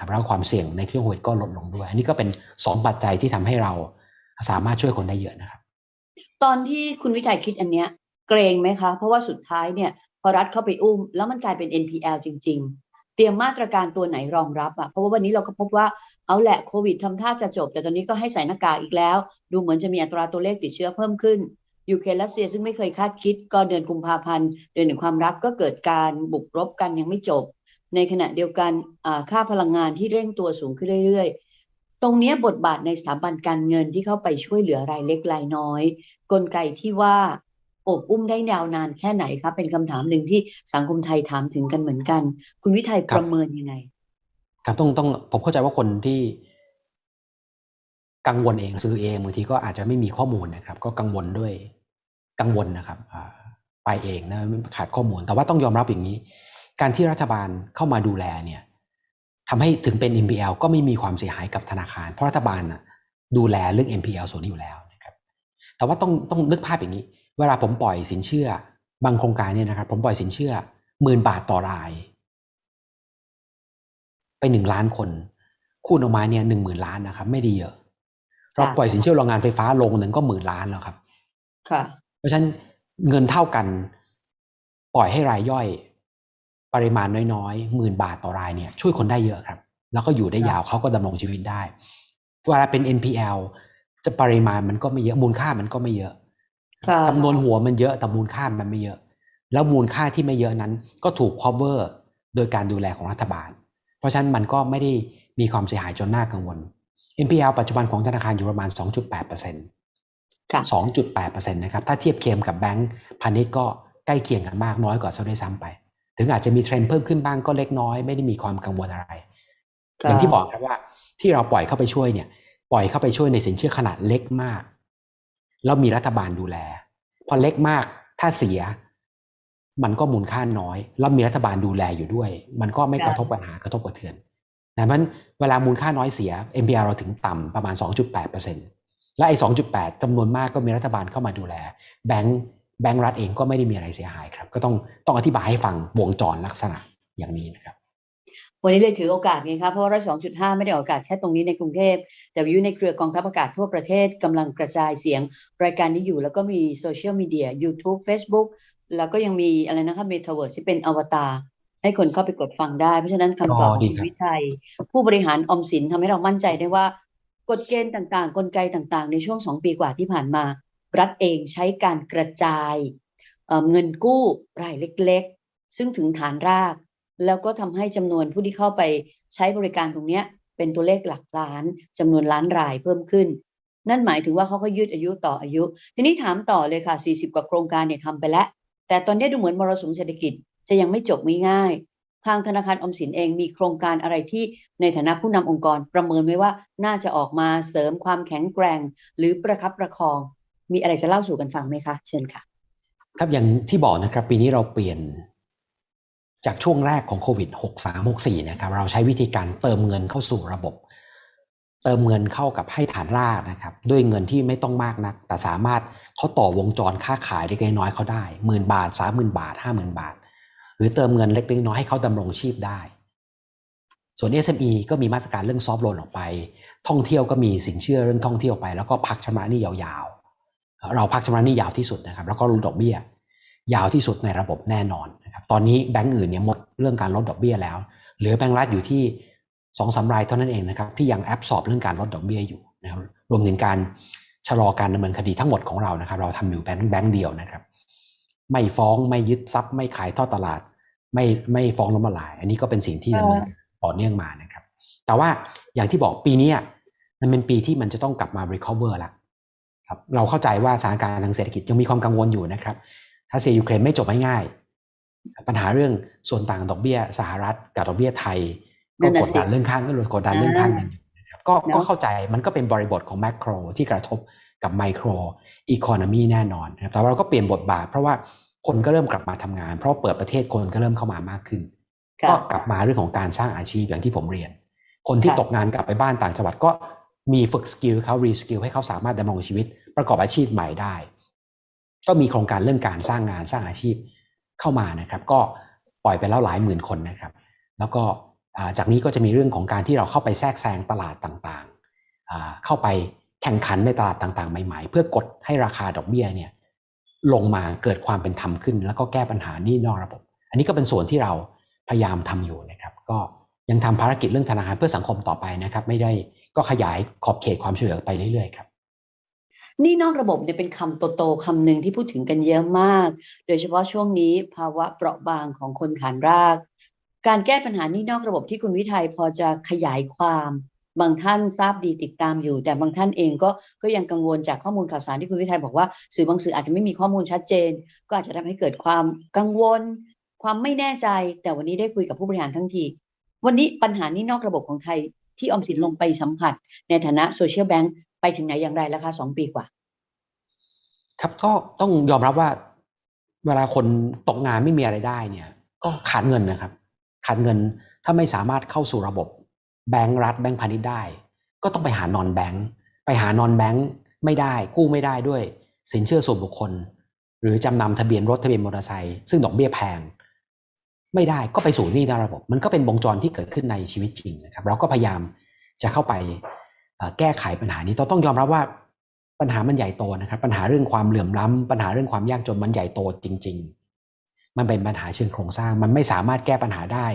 นะครับแล้วความเสี่ยงในช่วงโควิดก็ลดลงด้วย อันนี้ก็เป็นสองปัจจัยที่ทำให้เราสามารถช่วยคนได้เยอะนะครับ ตอนที่คุณวิชัยคิดอันเนี้ยเกรงไหมคะ เพราะว่าสุดท้ายเนี่ยพอรัฐเข้าไปอุ้ม แล้วมันกลายเป็น NPL จริง ๆ เตรียมมาตรการตัวไหนรองรับอะเพราะว่าวันนี้เราก็พบว่าเอาแหละโควิดทำท่าจะจบ แต่ตอนนี้ก็ให้ใส่หน้ากากอีกแล้ว ดูเหมือนจะมีอัตราตัวเลขติดเชื้อเพิ่มขึ้นยูเครนรัสเซียซึ่งไม่เคยคาดคิดก็เดือนกุมภาพันธ์เดือนแห่งความรักก็เกิดการบุกรบกันยังไม่จบ ในขณะเดียวกันค่าพลังงานที่เร่งตัวสูงขึ้นเรื่อยๆ ตรงนี้บทบาทในสถาบันการเงินที่เข้าไปช่วยเหลือรายเล็กรายน้อย กลไกที่ว่าอบอุ้มได้ยาวนานแค่ไหนครับ เป็นคำถามหนึ่งที่สังคมไทยถามถึงกันเหมือนกัน คุณวิทัยประเมินยังไง ครับต้องต้องผมเข้าใจว่าคนที่กังวลเองซื้อเองบางทีก็อาจจะไม่มีข้อมูลนะครับ ก็กังวลด้วยกังวลนะครับไปเองนะขาดข้อมูลแต่ว่าต้องยอมรับอย่างนี้ การที่รัฐบาลเข้ามาดูแลเนี่ยทำให้ถึงเป็น NPL ก็ไม่มีความเสียหายกับธนาคาร เพราะรัฐบาลนะดูแลเรื่อง NPL ส่วนนี้อยู่แล้วนะครับ แต่ว่าต้องต้องนึกภาพอย่างนี้ เวลาผมปล่อยสินเชื่อ บางโครงการเนี่ยนะครับ ผมปล่อยสินเชื่อหมื่นบาทต่อราย ไปหนึ่งล้านคน คูณออกมาเนี่ยหนึ่งหมื่นล้านนะครับ ไม่ดีเยอะเราปล่อยสินเชื่อโรงงานไฟฟ้าลงหนึ่งก็หมื่นล้านแล้วครับ ค่ะ เพราะฉะนั้นเงินเท่ากัน ปล่อยให้รายย่อย ปริมาณน้อยๆหมื่นบาทต่อรายเนี่ยช่วยคนได้เยอะครับ แล้วก็อยู่ได้ยาวเขาก็ดำรงชีวิตได้เวลาเป็น NPL จะปริมาณมันก็ไม่เยอะมูลค่ามันก็ไม่เยอะจำนวนหัวมันเยอะแต่มูลค่ามันไม่เยอะ แล้วมูลค่าที่ไม่เยอะนั้นก็ถูก cover โดยการดูแลของรัฐบาล เพราะฉะนั้นมันก็ไม่ได้มีความเสียหายจนน่ากังวล NPL ปัจจุบันของธนาคารอยู่ประมาณ 2.8%ค่ะ2.8%นะครับ ถ้าเทียบเคียงกับแบงก์พาณิชย์ก็ใกล้เคียงกันมากน้อยกว่าเซาได้ซ้ำไป ถึงอาจจะมีเทรนด์เพิ่มขึ้นบ้างก็เล็กน้อย ไม่ได้มีความกังวลอะไร อย่างที่บอกครับว่าที่เราปล่อยเข้าไปช่วยเนี่ย ปล่อยเข้าไปช่วยในสินเชื่อขนาดเล็กมากแล้วมีรัฐบาลดูแล พอเล็กมากถ้าเสีย มันก็มูลค่าน้อย แล้วมีรัฐบาลดูแลอยู่ด้วย มันก็ไม่กระทบปัญหากระทบกระเทือนแต่มันเวลามูลค่าน้อยเสีย MPR เราถึงต่ำประมาณ 2.8%และไอ้2.8จำนวนมากก็มีรัฐบาลเข้ามาดูแล แบงค์ แบงค์รัฐเองก็ไม่ได้มีอะไรเสียหายครับ ก็ต้องต้องอธิบายให้ฟังวงจรลักษณะอย่างนี้นะครับ วันนี้เลยถือโอกาสไงครับเพราะว่าร้อยสองจุดห้าไม่ได้โอกาสแค่ตรงนี้ในกรุงเทพแต่วิวในเครือกองทัพอากาศทั่วประเทศกำลังกระจายเสียง รายการนี้อยู่แล้วก็มีโซเชียลมีเดีย YouTube Facebook แล้วก็ยังมีอะไรนะครับเมตาเวิร์สที่เป็นอวตารให้คนเข้าไปกดฟังได้ เพราะฉะนั้นคำตอบของวิทัยผู้บริหารอมสินทำให้เรามั่นใจได้ว่ากฎเกณฑ์ต่างๆ กลไกต่างๆ ในช่วงสองปีกว่าที่ผ่านมา รัฐเองใช้การกระจายเงินกู้รายเล็กๆ ซึ่งถึงฐานราก แล้วก็ทำให้จำนวนผู้ที่เข้าไปใช้บริการตรงนี้เป็นตัวเลขหลักล้านจำนวนล้านรายเพิ่มขึ้น นั่นหมายถึงว่าเขาก็ยืดอายุต่ออายุ ทีนี้ถามต่อเลยค่ะ 40 กว่าโครงการเนี่ยทำไปแล้ว แต่ตอนนี้ดูเหมือนมรสุมเศรษฐกิจจะยังไม่จบง่ายทางธนาคารอมสินเองมีโครงการอะไรที่ในฐานะผู้นำองค์กรประเมินไว้ว่าน่าจะออกมาเสริมความแข็งแกร่ง หรือประคับประคอง มีอะไรจะเล่าสู่กันฟังไหมคะ เชิญค่ะ ครับอย่างที่บอกนะครับ ปีนี้เราเปลี่ยนจากช่วงแรกของโควิด 63 64 นะครับ เราใช้วิธีการเติมเงินเข้าสู่ระบบ เติมเงินเข้ากับให้ฐานรากนะครับ ด้วยเงินที่ไม่ต้องมากนัก แต่สามารถเขาต่อวงจรค้าขายเล็กน้อยเขาได้หมื่นบาทสามหมื่นบาทห้าหมื่นบาท หรือเติมเงินเล็กน้อยให้เขาดำรงชีพได้ ส่วน SME ก็มีมาตรการเรื่องซอฟต์โลนออกไป ท่องเที่ยวก็มีสินเชื่อเรื่องท่องเที่ยวไป แล้วก็พักชำระหนี้ยาวๆ เราพักชำระหนี้ยาวที่สุดนะครับ แล้วก็ลดดอกเบี้ย ยาวที่สุดในระบบแน่นอนนะครับ ตอนนี้แบงก์อื่นเนี่ยหมดเรื่องการลดดอกเบี้ยแล้ว เหลือแบงก์รัฐอยู่ที่สองสารายเท่านั้นเองนะครับที่ยังแอบสอบเรื่องการลดดอกเบี้ยอยู่นะครับรวมถึงการชะลอการดำเนินคดีทั้งหมดของเรานะครับ เราทำอยู่แบงก์แบงก์เดียวนะครับ ไม่ฟ้องไม่ยึดทรัพย์ไม่ขายทอดตลาด ไม่ไม่ฟ้องล้มละลาย อันนี้ก็เป็นสิ่งที่ดำเนินต่อเนื่องมานะครับ แต่ว่าอย่างที่บอกปีนี้มันเป็นปีที่มันจะต้องกลับมา recover ละ ครับเราเข้าใจว่าสถานการณ์ทางเศรษฐกิจยังมีความกังวลอยู่นะครับถ้าเซียยูเครนไม่จบง่ายๆปัญหาเรื่องส่วนต่างดอกเบี้ยสหรัฐกับดอกเบี้ยไทยก็กดดันเรื่องข้างก็กดดันเรื่องข้างกันก็ก็เข้าใจมันก็เป็นบริบทของแมกโรที่กระทบกับไมโครอีโคโนมีแน่นอนแต่เราก็เปลี่ยนบทบาทเพราะว่าคนก็เริ่มกลับมาทำงาน เพราะเปิดประเทศคนก็เริ่มเข้ามามากขึ้น ก็กลับมาเรื่องของการสร้างอาชีพอย่างที่ผมเรียน คนที่ตกงานกลับไปบ้านต่างจังหวัดก็ มีฝึกสกิลเขารีสกิลให้เขาสามารถดำรงชีวิต ประกอบอาชีพใหม่ได้ ก็มีโครงการเรื่องการสร้างงานสร้างอาชีพเข้ามานะครับ ก็ปล่อยไปแล้วหลายหมื่นคนนะครับ แล้วก็จากนี้ก็จะมีเรื่องของการที่เราเข้าไปแทรกแซงตลาดต่างๆ เข้าไปแข่งขันในตลาดต่างๆ ใหม่ๆ เพื่อกดให้ราคาดอกเบี้ยเนี่ยลงมาเกิดความเป็นธรรมขึ้น แล้วก็แก้ปัญหานี้นอกระบบ อันนี้ก็เป็นส่วนที่เราพยายามทำอยู่นะครับ ก็ยังทำภารกิจเรื่องธนาคารเพื่อสังคมต่อไปนะครับ ไม่ได้ ก็ขยายขอบเขตความช่วยเหลือไปเรื่อยๆครับนี่นอกระบบเนี่ยเป็นคำโตๆคำหนึ่งที่พูดถึงกันเยอะมาก โดยเฉพาะช่วงนี้ภาวะเปราะบางของคนฐานราก การแก้ปัญหานี่นอกระบบที่คุณวิทัยพอจะขยายความ บางท่านทราบดีติดตามอยู่ แต่บางท่านเองก็ก็ยังกังวลจากข้อมูลข่าวสารที่คุณวิทัยบอกว่าสื่อบางสื่ออาจจะไม่มีข้อมูลชัดเจน ก็อาจจะทำให้เกิดความกังวล ความไม่แน่ใจ แต่วันนี้ได้คุยกับผู้บริหารทั้งที วันนี้ปัญหานี้นอกระบบของไทย ที่ออมสินลงไปสัมผัส ในฐานะโซเชียลแบงก์ไปถึงไหนอย่างไรแล้วคะสองปีกว่า ครับก็ต้องยอมรับว่า เวลาคนตกงานไม่มีอะไรได้เนี่ย ก็ขาดเงินนะครับ ขาดเงินถ้าไม่สามารถเข้าสู่ระบบแบงก์รัฐแบงก์พาณิชย์ได้ ก็ต้องไปหานอนแบงก์ไปหานอนแบงก์ไม่ได้ กู้ไม่ได้ด้วย สินเชื่อส่วนบุคคล หรือจำนำทะเบียนรถทะเบียนมอเตอร์ไซค์ซึ่งดอกเบี้ยแพง ไม่ได้ก็ไปสู่หนี้นอกระบบ มันก็เป็นวงจรที่เกิดขึ้นในชีวิตจริงนะครับ เราก็พยายามจะเข้าไปแก้ไขปัญหานี้ต้องต้องยอมรับว่าปัญหามันใหญ่โตนะครับ ปัญหาเรื่องความเหลื่อมล้ำปัญหาเรื่องความยากจนมันใหญ่โตจริง ๆ มันเป็นปัญหาเชิงโครงสร้าง มันไม่สามารถแก้ปัญหาได้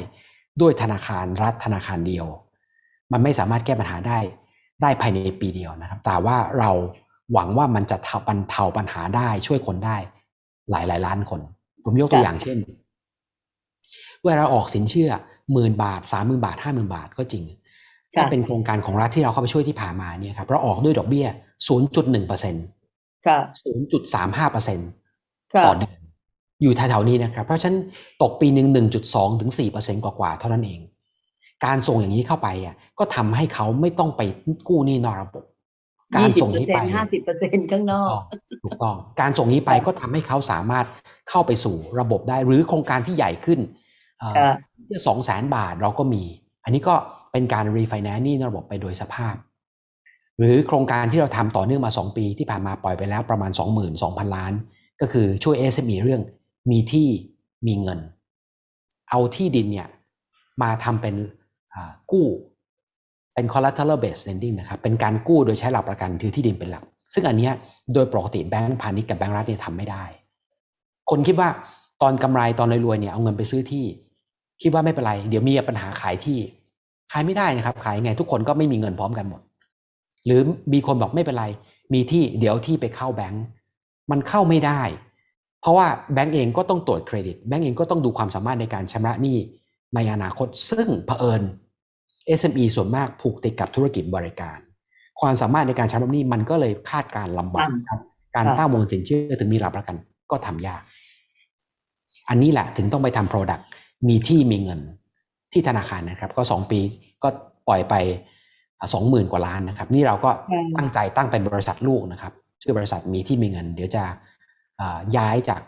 ด้วยธนาคารรัฐธนาคารเดียว มันไม่สามารถแก้ปัญหาได้ได้ภายในปีเดียวนะครับ แต่ว่าเราหวังว่ามันจะบรรเทาปัญหาได้ช่วยคนได้หลายหลายล้านคน ผมยกตัวอย่างเช่น เวลาออกสินเชื่อหมื่นบาทสามหมื่นบาทห้าหมื่นบาทก็จริง ถ้าเป็นโครงการของรัฐที่เราเข้าไปช่วยที่ผ่านมาเนี่ยครับเราออกด้วยดอกเบี้ย0.1เปอร์เซ็นต์ค่ะ0.35เปอร์เซ็นต์ค่ะต่อเดือนอยู่แถวๆนี้นะครับ เพราะฉะนั้นตกปีหนึ่ง1.2ถึง4เปอร์เซ็นต์กว่าๆเท่านั้นเอง การส่งอย่างนี้เข้าไปอะก็ทำให้เขาไม่ต้องไปกู้หนี้นอกระบบการส่งนี้ไปห้าสิบเปอร์เซ็นต์ข้างนอก ถูกต้อง การส่งนี้ไปก็ทำให้เขาสามารถเข้าไปสู่ระบบได้ หรือโครงการที่ใหญ่ขึ้นเอ่อค่ะ สองแสนบาทเราก็มี อันนี้ก็เป็นการรีไฟแนนซ์หนี้นอกระบบไปโดยสภาพ หรือโครงการที่เราทำต่อเนื่องมา 2 ปีที่ผ่านมาปล่อยไปแล้วประมาณ 22,000 ล้าน ก็คือช่วย SME เรื่องมีที่มีเงิน เอาที่ดินเนี่ยมาทำเป็นอ่ากู้เป็น collateral based lending นะครับ เป็นการกู้โดยใช้หลักประกันถือที่ดินเป็นหลัก ซึ่งอันเนี้ยโดยปกติแบงก์พาณิชย์กับแบงก์รัฐเนี่ยทำไม่ได้ คนคิดว่าตอนกำไรตอนรวยๆเนี่ยเอาเงินไปซื้อที่ คิดว่าไม่เป็นไร เดี๋ยวมีปัญหาขายที่ ขายไม่ได้นะครับ ขายยังไงทุกคนก็ไม่มีเงินพร้อมกันหมด หรือมีคนบอกไม่เป็นไร มีที่เดี๋ยวที่ไปเข้าแบงก์มันเข้าไม่ได้ เพราะว่าแบงก์เองก็ต้องตรวจเครดิต แบงก์เองก็ต้องดูความสามารถในการชำระหนี้ในอนาคต ซึ่งเผอิญ SME ส่วนมากผูกติดกับธุรกิจบริการ ความสามารถในการชำระหนี้มันก็เลยคาดการณ์ลำบากครับ การค่ะตั้งวงสินเชื่อถึงมีหลักประกันก็ทำยาก อันนี้แหละถึงต้องไปทำ Product มีที่มีเงินที่ธนาคารนะครับ ก็สองปีก็ปล่อยไปสองหมื่นกว่าล้านนะครับ นี่เราก็ค่ะตั้งใจตั้งเป็นบริษัทลูกนะครับ ชื่อบริษัทมีที่มีเงิน เดี๋ยวจะอ่าย้ายจาก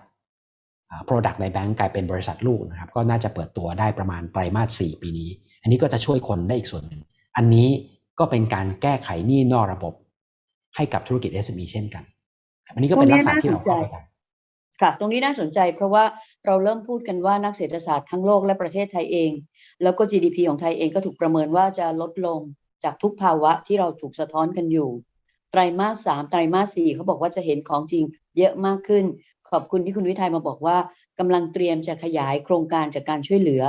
อ่า Product ในแบงก์กลายเป็นบริษัทลูกนะครับ ก็น่าจะเปิดตัวได้ประมาณไตรมาสสี่ปีนี้ อันนี้ก็จะช่วยคนได้อีกส่วนหนึ่ง อันนี้ก็เป็นการแก้ไขหนี้นอกระบบ ให้กับธุรกิจ SME เช่นกัน อันนี้ก็เป็นลักษณะที่เราเข้าไปทำ ค่ะ ตรงนี้น่าสนใจเพราะว่าเราเริ่มพูดกันว่านักเศรษฐศาสตร์ทั้งโลกและประเทศไทยเอง แล้วก็ GDP ของไทยเองก็ถูกประเมินว่าจะลดลงจากทุกภาวะที่เราถูกสะท้อนกันอยู่ ไตรมาสสามไตรมาสสี่เขาบอกว่าจะเห็นของจริงเยอะมากขึ้น ขอบคุณที่คุณวิทัยมาบอกว่ากำลังเตรียมจะขยายโครงการจากการช่วยเหลือ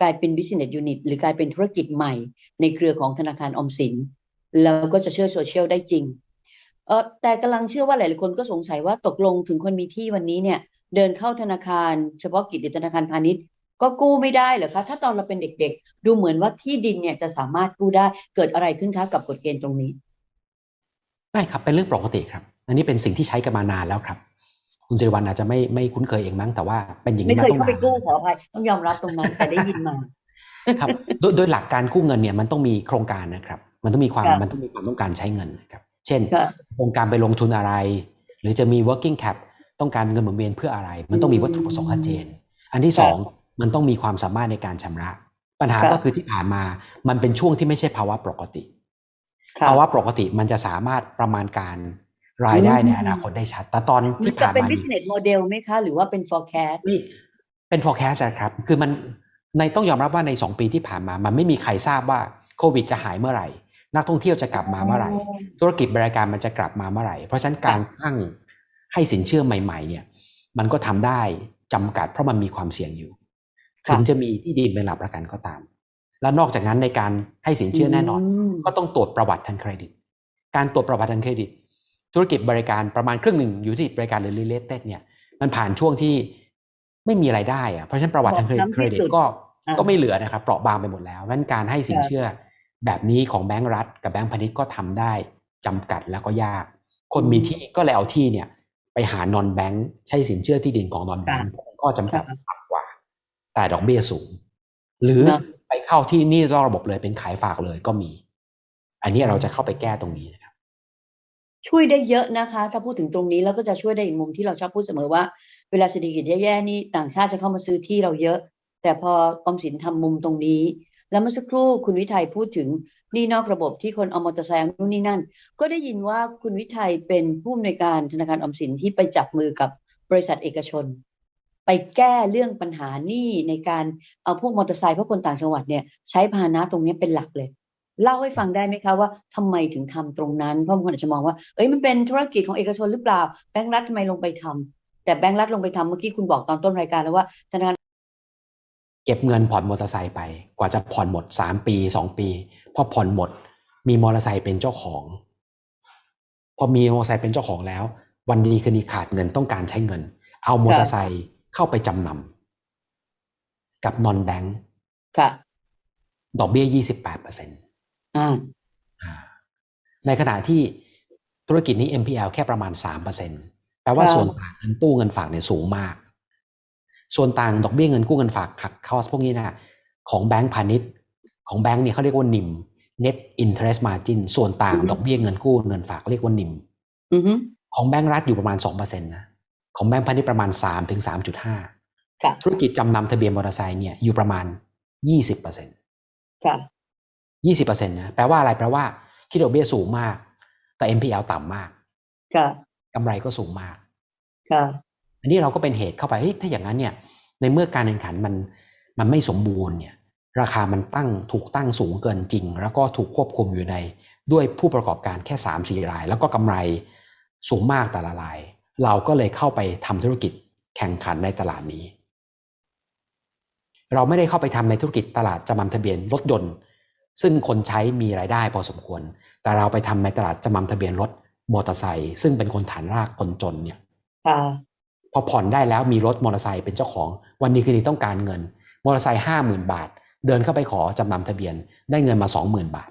กลายเป็น business unit หรือกลายเป็นธุรกิจใหม่ ในเครือของธนาคารอมสิน แล้วก็จะเชื่อโซเชียลได้จริง ออแต่กำลังเชื่อว่าหลายๆคนก็สงสัยว่าตกลงถึงคนมีที่วันนี้เนี่ย เดินเข้าธนาคาร เฉพาะกิจหรือธนาคารพาณิชย์ ก็กู้ไม่ได้เหรอคะถ้าตอนเราเป็นเด็กๆ ดูเหมือนว่าที่ดินเนี่ยจะสามารถกู้ได้เกิดอะไรขึ้นคะกับกฎเกณฑ์ตรงนี้ไม่ครับเป็นเรื่องปกติครับ อันนี้เป็นสิ่งที่ใช้กันมานานแล้วครับ คุณสิริวัลอาจจะไม่ไม่คุ้นเคยเองมั้งแต่ว่าเป็นอย่างไม่นี้เคมายตั้งเข้าไปนานกู้ขออภัยต้องยอมรับตรงนั้นแต่ได้ยินมาครับโดยโดยหลักการกู้เงินเนี่ยมันต้องมีโครงการนะครับ มันต้องมีความค่ะมันต้องมีความต้องการใช้เงินนะครับ เช่นค่ะโครงการไปลงทุนอะไร หรือจะมี working cap ต้องการเงินหมุนเวียนเพื่ออะไร มันต้องมีวัตถุประสงค์ชัดเจน อันที่สองมันต้องมีความสามารถในการชำระ ปัญหาค่ะก็คือที่ผ่านมา มันเป็นช่วงที่ไม่ใช่ภาวะปกติค่ะภาวะปกติมันจะสามารถประมาณการรายได้อืมในอนาคตได้ชัด แต่ตอนมันที่จะผ่านเป็นมานี่ business model ไหมคะ หรือว่าเป็น forecast นี่เป็น forecast นะครับ คือมันในต้องยอมรับว่าใน2ปีที่ผ่านมา มันไม่มีใครทราบว่าโควิดจะหายเมื่อไหร่ นักท่องเที่ยวจะกลับมาเมื่อไหร่ ธุรกิจบริการมันจะกลับมาเมื่อไหร่ เพราะฉะนั้นการตั้งให้สินเชื่อใหม่ ๆ เนี่ยมันก็ทำได้จำกัดเพราะมันมีความเสี่ยงอยู่ค่ะถึงจะมีที่ดินเป็นหลักประกันก็ตาม แล้วนอกจากนั้นในการให้สินเชื่อแน่นอนมก็ต้องตรวจประวัติทางเครดิต การตรวจประวัติทางเครดิต ธุรกิจบริการประมาณครึ่งหนึ่งอยู่ที่บริการหรือ related เนี่ย มันผ่านช่วงที่ไม่มีไรายได้อะเพราะฉะนั้นประวัติทางเครดิตบอบช้ำที่เครดิตสุดก็อ่าก็ไม่เหลือนะครับเปราะบางไปหมดแล้วเพราะฉะนั้นการให้สินเชื่อ แบบนี้ของแบงก์รัฐ กับแบงก์พาณิชย์ก็ทำได้จำกัดแล้วก็ยาก คนมีที่ก็เลยเอาที่เนี่ย ไปหานอนแบงก์ใช้สินเชื่อที่ดินของนอนแบงก์ก็จำกัดต่ำกว่า แต่ดอกเบี้ยสูง หรือเนอะไปเข้าที่หนี่นอกระบบเลยเป็นขายฝากเลยก็มี อันนี้เราจะเข้าไปแก้ตรงนี้นะครับ ช่วยได้เยอะนะคะ ถ้าพูดถึงตรงนี้แล้วก็จะช่วยได้อีกมุมที่เราชอบพูดเสมอว่า เวลาเศรษฐกิจแย่ๆนี่ต่างชาติจะเข้ามาซื้อที่เราเยอะ แต่พอออมสินทำมุมตรงนี้ แล้วเมื่อสักครู่คุณวิทัยพูดถึงนี่นอกระบบที่คนเอามอเตอร์ไซค์นู่นนี่นั่น ก็ได้ยินว่าคุณวิทัยเป็นผู้อำนวยการธนาคารออมสินที่ไปจับมือกับบริษัทเอกชน ไปแก้เรื่องปัญหานี้ในการเอาพวกมอเตอร์ไซค์เพราะคนต่างจังหวัดเนี่ยใช้พาหนะตรงนี้เป็นหลักเลย เล่าให้ฟังได้ไหมคะว่าทำไมถึงทำตรงนั้น เพราะบางคนอาจจะมองว่าเอ้ยมันเป็นธุรกิจของเอกชนหรือเปล่าแบงก์รัฐทำไมลงไปทำแต่แบงก์รัฐลงไปทำเมื่อกี้คุณบอกตอนต้นรายการแล้วว่าธนาคาร เก็บเงินผ่อนมอเตอร์ไซค์ไป กว่าจะผ่อนหมดสามปีสองปีพอผ่อนหมด มีมอเตอร์ไซค์เป็นเจ้าของ พอมีมอเตอร์ไซค์เป็นเจ้าของแล้ว วันดีคืนดีขาดเงินต้องการใช้เงิน เอามอเตอร์ไซค์เข้าไปจำนำกับนอนแบงก์ค่ะ ดอกเบี้ยยี่สิบแปดเปอร์เซ็นต์อ่าในขณะที่ธุรกิจนี้ NPL แค่ประมาณ3%แปลว่าค่ะส่วนต่างเงินตู้เงินฝากเนี่ยสูงมาก ส่วนต่างดอกเบี้ยเงินกู้เงินฝากหักคอสพวกนี้นะของแบงก์พาณิชย์ของแบงก์เนี่ยเขาเรียกว่านิม net interest margin ส่วนต่างดอกเบี้ยเงินกู้เงินฝากเรียกว่านิมอือฮึของแบงก์รัฐอยู่ประมาณ2%นะของแบงก์พาณิชย์ประมาณ3ถึง3.5ค่ะธุรกิจจำนำทะเบียนมอเตอร์ไซค์เนี่ยอยู่ประมาณ20%ค่ะ20%นะแปลว่าอะไรแปลว่าคิดดอกเบี้ยสูงมาก แต่ NPL ต่ำมากค่ะกำไรก็สูงมากค่ะ อันนี้เราก็เป็นเหตุเข้าไปเฮ้ยถ้าอย่างนั้นเนี่ยในเมื่อการแข่งขันมันมันไม่สมบูรณ์เนี่ยราคามันตั้งถูกตั้งสูงเกินจริง แล้วก็ถูกควบคุมอยู่ในด้วยผู้ประกอบการแค่3 4ราย แล้วก็กำไรสูงมากแต่ละราย เราก็เลยเข้าไปทำธุรกิจแข่งขันในตลาดนี้ เราไม่ได้เข้าไปทำในธุรกิจตลาดจำนำทะเบียนรถยนต์ ซึ่งคนใช้มีรายได้พอสมควร แต่เราไปทำในตลาดจำนำทะเบียนรถมอเตอร์ไซค์ซึ่งเป็นคนฐานรากคนจนเนี่ย พอผ่อนได้แล้วมีรถมอเตอร์ไซค์เป็นเจ้าของ วันนี้คืนนี้ต้องการเงิน มอเตอร์ไซค์ห้าหมื่นบาท เดินเข้าไปขอจำนำทะเบียน ได้เงินมาสองหมื่นบาท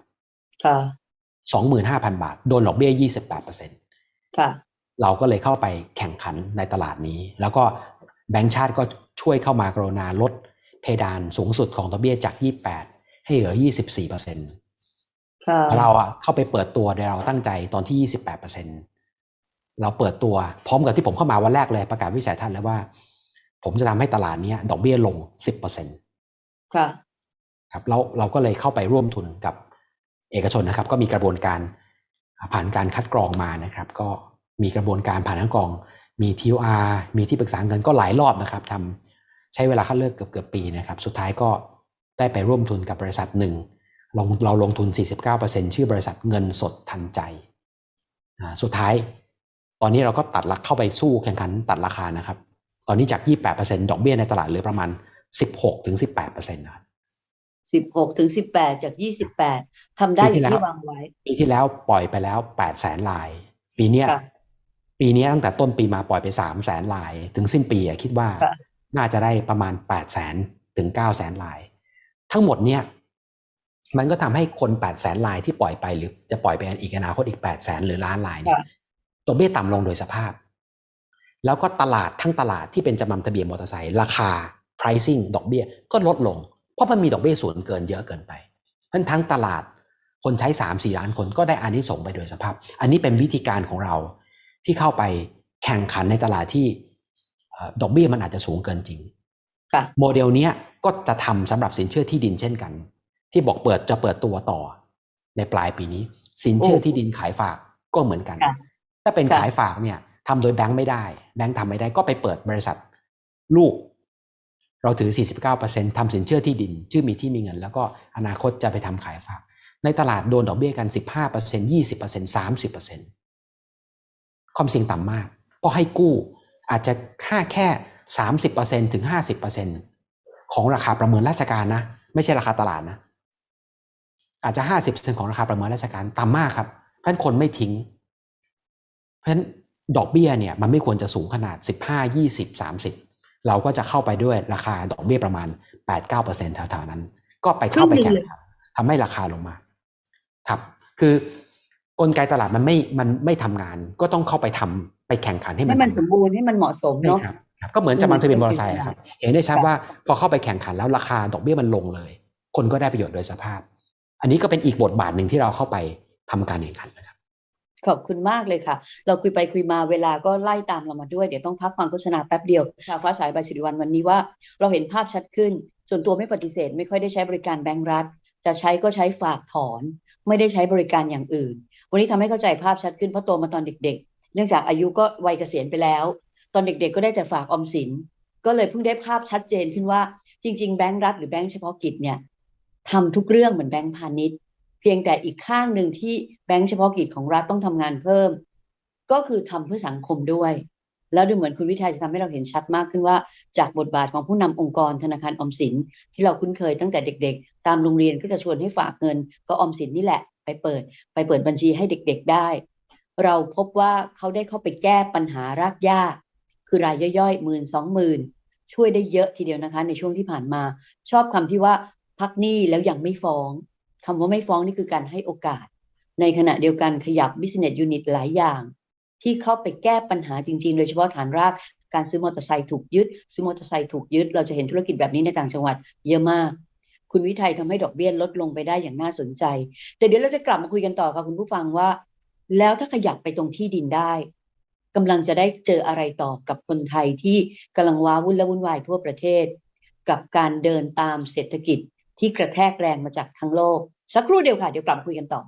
ค่ะสองหมื่นห้าพันบาท โดนดอกเบี้ยยี่สิบแปดเปอร์เซ็นค่ะ เราก็เลยเข้าไปแข่งขันในตลาดนี้ แล้วก็แบงก์ชาติก็ช่วยเข้ามากรณาลดเพดานสูงสุดของดอกเบี้ยจาก28ให้เหลือ24เปอร์เซ็นต์ค่ะเราอะเข้าไปเปิดตัวโดยเราตั้งใจตอนที่28เปอร์เซ็นต์ เราเปิดตัวพร้อมกับที่ผมเข้ามาวันแรกเลยประกาศวิสัยทัศน์แล้วว่า ผมจะทำให้ตลาดเนี้ยดอกเบี้ยลง 10เปอร์เซ็นต์ค่ะครับแล้วเราก็เลยเข้าไปร่วมทุนกับเอกชนนะครับ ก็มีกระบวนการผ่านการคัดกรองมานะครับ ก็มีกระบวนการผ่านคัดกรอง มี TOR มีที่ปรึกษาเงินก็หลายรอบนะครับทำใช้เวลาคัดเลือกเกือบเกือบปีนะครับ สุดท้ายก็ได้ไปร่วมทุนกับบริษัทหนึ่งลงเราลงทุน 49%ชื่อบริษัทเงินสดทันใจอ่าสุดท้าย ตอนนี้เราก็ตัดลักเข้าไปสู้แข่งขันตัดราคานะครับ ตอนนี้จาก 28%ดอกเบี้ยในตลาดเหลือประมาณ 16-18%นะครับสิบหกถึงสิบแปดจากยี่สิบแปดทำได้อย่างที่วางไว้ ปีที่แล้วปล่อยไปแล้ว8 0 0แสนลาย ปีเนี้ยค่ะปีเนี้ยตั้งแต่ต้นปีมาปล่อยไป3 0 0แสนลาย ถึงสิ้นปีอะคิดว่าค่ะน่าจะได้ประมาณ8 0 0แสนถึง9 0 0แสนลาย ทั้งหมดเนี่ยมันก็ทำให้คน8 0 0แสนลายที่ปล่อยไปหรือจะปล่อยไปอีกอนาคตอีก8 0 0แสนหรือล้านลายเนี่ยค่ะ ดอกเบี้ยต่ำลงโดยสภาพ แล้วก็ตลาดทั้งตลาดที่เป็นจำนำทะเบียนมอเตอร์ไซค์ราคา pricing ดอกเบี้ยก็ลดลง เพราะมันมีดอกเบี้ยสูงเกินเยอะเกินไปทั้นทั้งตลาดคนใช้ 3 4 ล้านคนก็ได้อานิสงส์ไปโดยสภาพ อันนี้เป็นวิธีการของเราที่เข้าไปแข่งขันในตลาดที่เอ่อดอกเบี้ยมันอาจจะสูงเกินจริงค่ะโมเดลเนี้ยก็จะทำสำหรับสินเชื่อที่ดินเช่นกัน ที่บอกเปิดจะเปิดตัวต่อในปลายปีนี้ สินเชื่อที่ดินขายฝากก็เหมือนกันค่ะ ถ้าเป็นค่ะขายฝากเนี่ยทำโดยแบงค์ไม่ได้ แบงค์ทำไม่ได้ก็ไปเปิดบริษัทลูก เราถือ 49%ทำสินเชื่อที่ดิน ชื่อมีที่มีเงิน แล้วก็อนาคตจะไปทำขายฝาก ในตลาดโดนดอกเบี้ยกัน 15% 20% 30%ความเสี่ยงต่ำมาก เพราะให้กู้อาจจะค่าแค่ 30%ถึง 50%ของราคาประเมินราชการนะ ไม่ใช่ราคาตลาดนะ อาจจะ 50%ของราคาประเมินราชการต่ำมากครับเพราะฉะนั้นคนไม่ทิ้ง เพราะฉะนั้นดอกเบี้ยเนี่ยมันไม่ควรจะสูงขนาด 15 20 30 เราก็จะเข้าไปด้วยราคาดอกเบี้ยประมาณ 8-9%แถวๆนั้น ก็ไปเข้าไปแข่งขันทำให้ราคาลงมา ครับ คือกลไกตลาดมันไม่ มันไม่ทำงาน ก็ต้องเข้าไปทำไปแข่งขันให้มัให้นมันสมบูรณ์ให้มันเหมาะสมใช่เนาะครับครับก็เหมือนจะบังทะเบียนมอเตอร์ไซค์อะครับ เห็นได้ชัดว่าพอเข้าไปแข่งขันแล้วราคาดอกเบี้ยมันลงเลย คนก็ได้ประโยชน์โดยสภาพ อันนี้ก็เป็นอีกบทบาทหนึ่งที่เราเข้าไปทำการแข่งขันนะครับ ขอบคุณมากเลยค่ะ เราคุยไปคุยมาเวลาก็ไล่ตามเรามาด้วย เดี๋ยวต้องพักฟังโฆษณาแป๊บเดียวชาวฟ้าสายใบสิริวัลวันนี้ว่า เราเห็นภาพชัดขึ้น ส่วนตัวไม่ปฏิเสธ ไม่ค่อยได้ใช้บริการแบงก์รัฐ จะใช้ก็ใช้ฝากถอน ไม่ได้ใช้บริการอย่างอื่น วันนี้ทำให้เข้าใจภาพชัดขึ้นเพราะโตมาตอนเด็ก ๆ เนื่องจากอายุก็วัยเกษียณไปแล้ว ตอนเด็กๆ ก็ได้แต่ฝากออมสิน ก็เลยเพิ่งได้ภาพชัดเจนขึ้นว่าจริงๆแบงก์รัฐหรือแบงก์เฉพาะกิจเนี่ยทำทุกเรื่องเหมือนแบงก์พาณิชย์ เพียงแต่อีกข้างหนึ่งที่แบงก์เฉพาะกิจของรัฐต้องทำงานเพิ่ม ก็คือทำเพื่อสังคมด้วย แล้วดูเหมือนคุณวิทัยจะทำให้เราเห็นชัดมากขึ้นว่า จากบทบาทของผู้นำองค์กรธนาคารออมสิน ที่เราคุ้นเคยตั้งแต่เด็ก ๆ ตามโรงเรียนก็จะชวนให้ฝากเงิน ก็ออมสินนี่แหละ ไปเปิด ไปเปิดบัญชีให้เด็ก ๆได้ เราพบว่าเขาได้เข้าไปแก้ปัญหารากหญ้าคือรายย่อยๆหมื่นสองหมื่นช่วยได้เยอะทีเดียวนะคะ ในช่วงที่ผ่านมา ชอบคำที่ว่าพักหนี้แล้วยังไม่ฟ้อง คำว่าไม่ฟ้องนี่คือการให้โอกาส ในขณะเดียวกันขยับ business unit หลายอย่าง ที่เข้าไปแก้ปัญหาจริง ๆ โดยเฉพาะฐานรากการซื้อมอเตอร์ไซค์ถูกยึด ซื้อมอเตอร์ไซค์ถูกยึด เราจะเห็นธุรกิจแบบนี้ในต่างจังหวัด เยอะมาก คุณวิทัยทำให้ดอกเบี้ยลดลงไปได้อย่างน่าสนใจ แต่เดี๋ยวเราจะกลับมาคุยกันต่อค่ะคุณผู้ฟังว่า แล้วถ้าขยับไปตรงที่ดินได้กำลังจะได้เจออะไรต่อกับคนไทยที่กำลังว้าวุ่นและวุ่นวายทั่วประเทศ กับการเดินตามเศรษฐกิจ ที่กระแทกแรงมาจากทั้งโลก สักครู่เดียวค่ะ เดี๋ยวกลับคุยกันต่อ